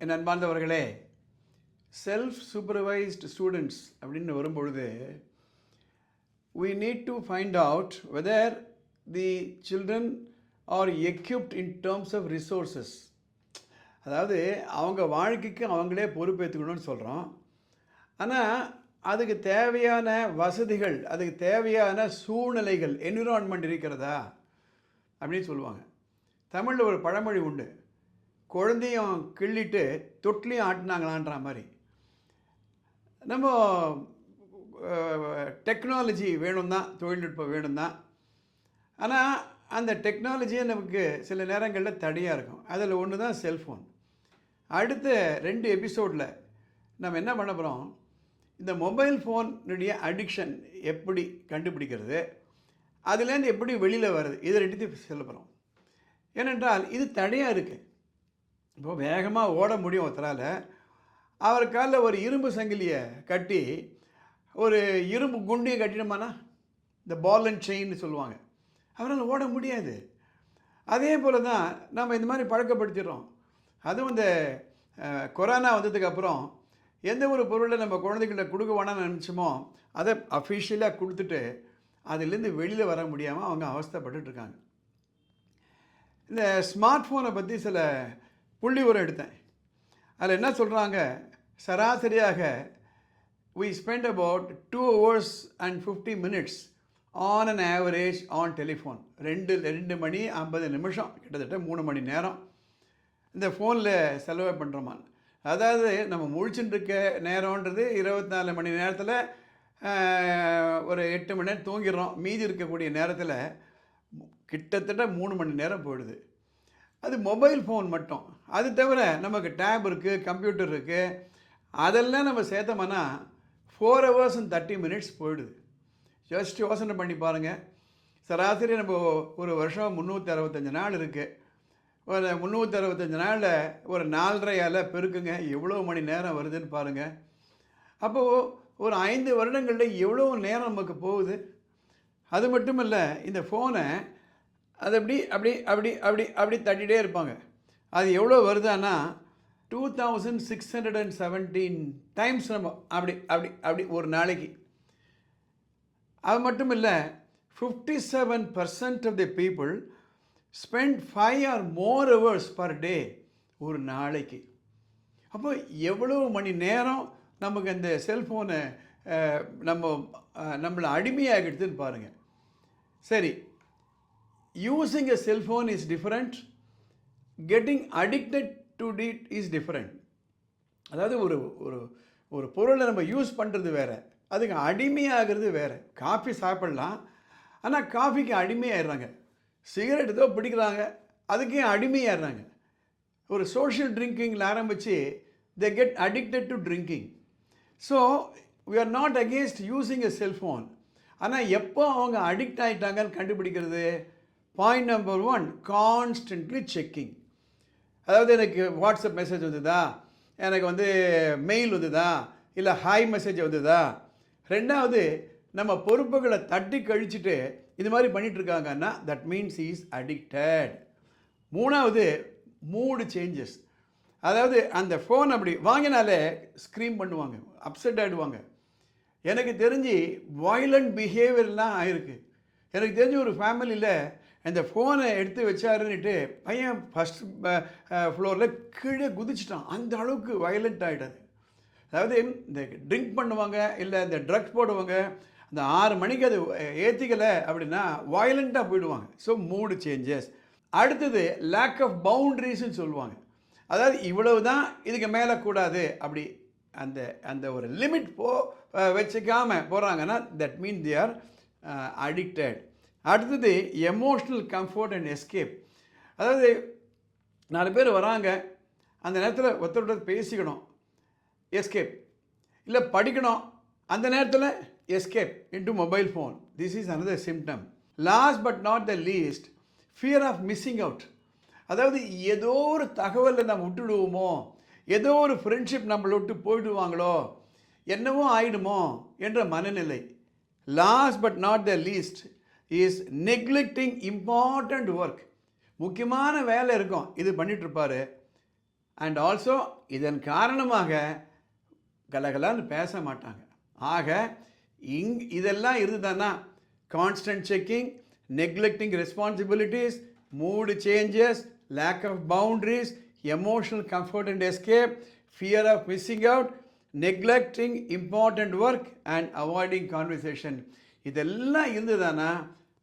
என் அன்பார்ந்தவர்களே self supervised students அப்படின்னு வரும்பொழுது we need to find out whether the children are equipped in terms of resources அதாவது அவங்க வாழ்க்கைக்கு அவங்களே பொறுப்பேற்றுக்கணும்னு சொல்கிறோம் ஆனால் அதுக்கு தேவையான வசதிகள் அதுக்கு தேவையான சூழ்நிலைகள் என்விரான்மெண்ட் இருக்கிறதா அப்படின்னு சொல்லுவாங்க. தமிழில் ஒரு பழமொழி உண்டு. குழந்தையும் கிள்ளிட்டு தொட்டிலையும் ஆட்டினாங்களான்ற மாதிரி. நம்ம டெக்னாலஜி வேணும் தான் தொழில்நுட்பம் வேணும் தான் ஆனால் அந்த டெக்னாலஜியே நமக்கு சில நேரங்களில் தடையாக இருக்கும். அதில் ஒன்று தான் செல்ஃபோன். அடுத்த ரெண்டு எபிசோடில் நம்ம என்ன பண்ண போகிறோம் இந்த மொபைல் ஃபோனுடைய அடிக்ஷன் எப்படி கண்டுபிடிக்கிறது? அதுலேருந்து எப்படி வெளியில் வருது? இதை ரெண்டுத்தையும் சொல்ல போகிறோம் ஏனென்றால் இது தடையாக இருக்குது இப்போ வேகமாக ஓட முடியும் ஒருத்தரால் அவர் காலில் ஒரு இரும்பு சங்கிலியை கட்டி ஒரு இரும்பு குண்டையும் கட்டினோமானா இந்த பால் அண்ட் செயின்னு சொல்லுவாங்க. அவரால் ஓட முடியாது. அதே போல் தான் நம்ம இந்த மாதிரி பழக்கப்படுத்திடுறோம். அதுவும் இந்த கொரோனா வந்ததுக்கப்புறம் எந்த ஒரு பொருளை நம்ம குழந்தைகிட்ட கொடுக்க வேணாம்னு நினச்சோமோ அதை அஃபிஷியலாக கொடுத்துட்டு அதுலேருந்து வெளியில் வர முடியாமல் அவங்க அவஸ்தைப்பட்டுட்டு இருக்காங்க. இந்த ஸ்மார்ட் ஃபோனை பற்றி சில புள்ளி உரம் எடுத்தேன். அதில் என்ன சொல்கிறாங்க சராசரியாக we spend about two hours and fifty minutes on an average on telephone ரெண்டு ரெண்டு மணி ஐம்பது நிமிஷம் கிட்டத்தட்ட மூணு மணி நேரம். இந்த ஃபோனில் செலவு பண்ணுறோமா அதாவது நம்ம முழிச்சுட்டு இருக்க நேரம்ன்றது இருபத்தி நாலு மணி நேரத்தில் ஒரு எட்டு மணி நேரம் தூங்கிடுறோம். மீதி இருக்கக்கூடிய நேரத்தில் கிட்டத்தட்ட மூணு மணி நேரம் போயிடுது. அது மொபைல் ஃபோன் மட்டும். அது தவிர நமக்கு டேப் இருக்குது கம்ப்யூட்டர் இருக்குது அதெல்லாம் நம்ம சேர்த்தோம்னா four hours and thirty minutes போயிடுது. ஜஸ்ட் யோசனை பண்ணி பாருங்கள் சராசரி நம்ம ஒரு வருஷம் முந்நூற்றி அறுபத்தஞ்சு நாள் இருக்குது ஒரு முந்நூற்றி அறுபத்தஞ்சு நாளில் ஒரு நாலரையால் பெருக்குங்க. எவ்வளோ மணி நேரம் வருதுன்னு பாருங்கள் அப்போது ஒரு ஐந்து வருடங்களில் எவ்வளோ நேரம் நமக்கு போகுது? அது மட்டும் இல்லை இந்த ஃபோனை அது அப்படி அப்படி அப்படி அப்படி அப்படி தட்டிகிட்டே இருப்பாங்க. அது எவ்வளோ வருதான்னா two thousand six hundred and seventeen times நம்ம அப்படி அப்படி அப்படி ஒரு நாளைக்கு. அது மட்டும் இல்லை fifty seven percent of the people spend five or more hours per day ஒரு நாளைக்கு. அப்போ எவ்வளோ மணி நேரம் நமக்கு அந்த செல்ஃபோனை நம்ம நம்மளை அடிமையாக எடுத்துன்னு பாருங்கள் சரி using a cellphone is different getting addicted to it is different அதாவது ஒரு ஒரு ஒரு பொருளை நம்ம யூஸ் பண்ணுறது வேறு. அதுக்கு அடிமையாகிறது வேறு. காஃபி சாப்பிட்லாம். ஆனால் காஃபிக்கு அடிமையாகிடுறாங்க சிகரெட் ஏதோ பிடிக்கிறாங்க. அதுக்கே அடிமையாயிடுறாங்க. ஒரு சோஷியல் ட்ரிங்கிங்கில் ஆரம்பித்து they get addicted to drinking so we are not against using a cellphone ஆனால் எப்போ அவங்க அடிக்ட் ஆகிட்டாங்கன்னு கண்டுபிடிக்கிறது? Point number one constantly checking அதாவது எனக்கு வாட்ஸ்அப் மெசேஜ் வந்ததா? எனக்கு வந்து மெயில் வந்ததா? இல்லை ஹாய் மெசேஜ் வந்ததா? ரெண்டாவது நம்ம பொறுப்புகளை தட்டி கழிச்சுட்டு இது மாதிரி பண்ணிகிட்ருக்காங்கன்னா தட் மீன்ஸ் இஸ் அடிக்டட் மூணாவது மூடு சேஞ்சஸ் அதாவது அந்த ஃபோன் அப்படி வாங்கினாலே ஸ்க்ரீம் பண்ணுவாங்க அப்செட் ஆகிடுவாங்க எனக்கு தெரிஞ்சு வயலண்ட் பிஹேவியர்லாம் ஆயிருக்கு. எனக்கு தெரிஞ்ச ஒரு ஃபேமிலியில் அந்த ஃபோனை எடுத்து வச்சாருன்னுட்டு பையன் ஃபஸ்ட் ஃப்ளோரில் கீழே குதிச்சிட்டான். அந்த அளவுக்கு வயலண்ட் ஆகிட்டது அதாவது இந்த ட்ரிங்க் பண்ணுவாங்க இல்லை இந்த ட்ரக்ஸ் போடுவாங்க அந்த ஆறு மணிக்கு அது ஏற்றிக்கலை அப்படின்னா வயலண்ட்டாக போயிடுவாங்க. ஸோ மூடு சேஞ்சஸ் அடுத்தது லேக் ஆஃப் பவுண்ட்ரிஸ்ன்னு சொல்லுவாங்க. அதாவது இவ்வளவு தான் இதுக்கு மேலே கூடாது அப்படி அந்த அந்த ஒரு லிமிட் போ வச்சுக்காமல் வச்சுக்காம போகிறாங்கன்னா that mean they are addicted அடுத்தது எமோஷ்னல் கம்ஃபர்ட் அண்ட் எஸ்கேப் அதாவது நாலு பேர் வராங்க அந்த நேரத்தில் ஒருத்தரோட பேசிக்கணும் எஸ்கேப் இல்லை படிக்கணும் அந்த நேரத்தில் escape into mobile phone this is another symptom last but not the least fear of missing out அதாவது ஏதோ ஒரு தகவலை நம்ம விட்டுடுவோமோ ஏதோ ஒரு ஃப்ரெண்ட்ஷிப் நம்மளை விட்டு போயிடுவாங்களோ என்னவோ ஆயிடுமோ என்ற மனநிலை. Last but not the least is neglecting important work முக்கியமான வேலை இருக்கும். இது பண்ணிகிட்ருப்பார் அண்ட் ஆல்சோ இதன் காரணமாக கலகலான்னு பேச மாட்டாங்க. ஆக இங் இதெல்லாம் இருந்ததுன்னா constant checking neglecting responsibilities mood changes lack of boundaries emotional comfort and escape fear of missing out neglecting important work and avoiding conversation இதெல்லாம் இருந்ததுன்னா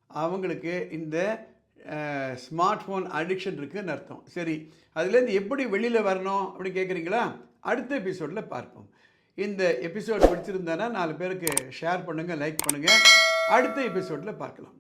அவங்களுக்கு இந்த ஸ்மார்ட் ஃபோன் அடிக்ஷன் இருக்குதுன்னு அர்த்தம். சரி அதுலேருந்து எப்படி வெளியில் வரணும் அப்படின்னு கேட்குறீங்களா அடுத்த எபிசோடில் பார்ப்போம். இந்த எபிசோட் பிடிச்சிருந்தானா நாலு பேருக்கு ஷேர் பண்ணுங்கள் லைக் பண்ணுங்கள் அடுத்த எபிசோடில் பார்க்கலாம்.